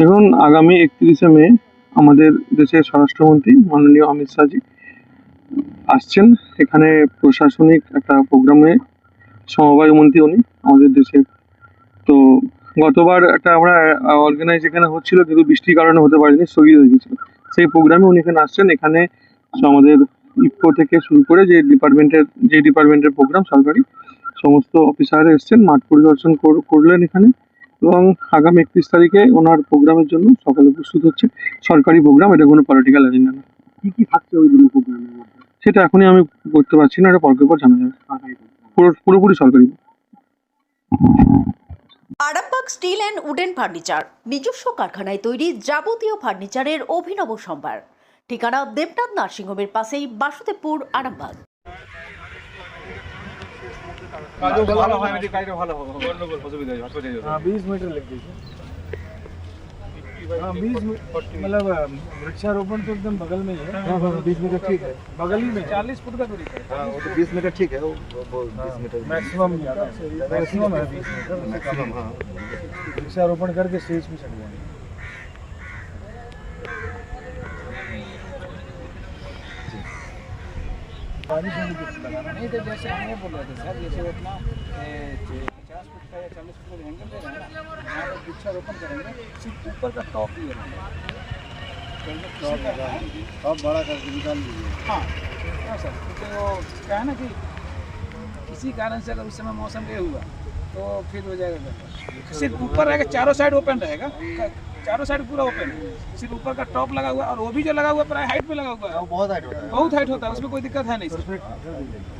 দেখুন, আগামী একত্রিশে মে আমাদের দেশের স্বরাষ্ট্রমন্ত্রী মাননীয় অমিত শাহজি আসছেন। এখানে প্রশাসনিক একটা প্রোগ্রামে সমবায় মন্ত্রী উনি আমাদের দেশের। তো গতবার একটা আমরা অর্গানাইজ এখানে হচ্ছিল, কিন্তু বৃষ্টির কারণে হতে পারেনি, স্থগিত হয়ে গেছিল। সেই প্রোগ্রামে উনি এখানে আসছেন। এখানে আমাদের ইফকো থেকে শুরু করে যে ডিপার্টমেন্টের যে ডিপার্টমেন্টের প্রোগ্রাম, সরকারি, সমস্ত অফিসাররা এসছেন, মাঠ পরিদর্শন কর- করলেন এখানে। এবং আগামী একত্রিশ তারিখে ওনার প্রোগ্রামের জন্য সকালে প্রস্তুত হচ্ছে। সরকারি প্রোগ্রাম এটা কোনো পলিটিক্যাল এজেন্ডা না। কি কি থাকছে ওই দিনের প্রোগ্রামের মধ্যে? সেটা এখনই আমি করতে পারছি না এটা পরকে পর জানা যাবে। পুরো পুরোপুরি সরকারি Arambagh steel and wooden furniture নিজস্ব কারখানায় তৈরি যাবতীয় ফার্নিচারের অভিনব সম্ভার। ঠিকানা দেবনাথ নার্সিংহোমের পাশেই বাসুদেবপুর আরামবাগ। हाँ बीस मीटर लग दीजिए हाँ बीस मतलब वृक्षारोपण तो एकदम बगल में ही है। बीस मीटर ठीक है बगल ही में चालीस फुट का दूरी है। हाँ वो तो बीस मीटर ठीक है वो बीस मीटर मैक्सिमम मैक्सिमम है। बीस मीटर हाँ। वृक्षारोपण करके स्टेज पे चढ़ जाएँगे। बारिश होने की लगाना नहीं तो जैसे हमें बोल रहे थे सर जैसे अपना पचास फुट का या चालीस फुट का हैंगर दे रहे हैं ना यहाँ पर वृक्षारोपण करेंगे। सिर्फ़ ऊपर का टॉप ही रहेगा अब बड़ा करके निकाल दीजिए। हाँ हाँ सर क्योंकि वो क्या है ना कि किसी कारण से अगर उस समय मौसम ये हुआ तो फिर हो जाएगा। सिर्फ़ ऊपर रहेगा चारों साइड ओपन रहेगा। चारों साइड पूरा ओपन है। सिर्फ़ ऊपर का टॉप लगा हुआ है और वो भी जो लगा हुआ है प्राय हाइट पे लगा हुआ है। बहुत हाइट होता है। बहुत हाइट होता है उसमें कोई दिक्कत है नहीं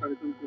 कार्यक्रम को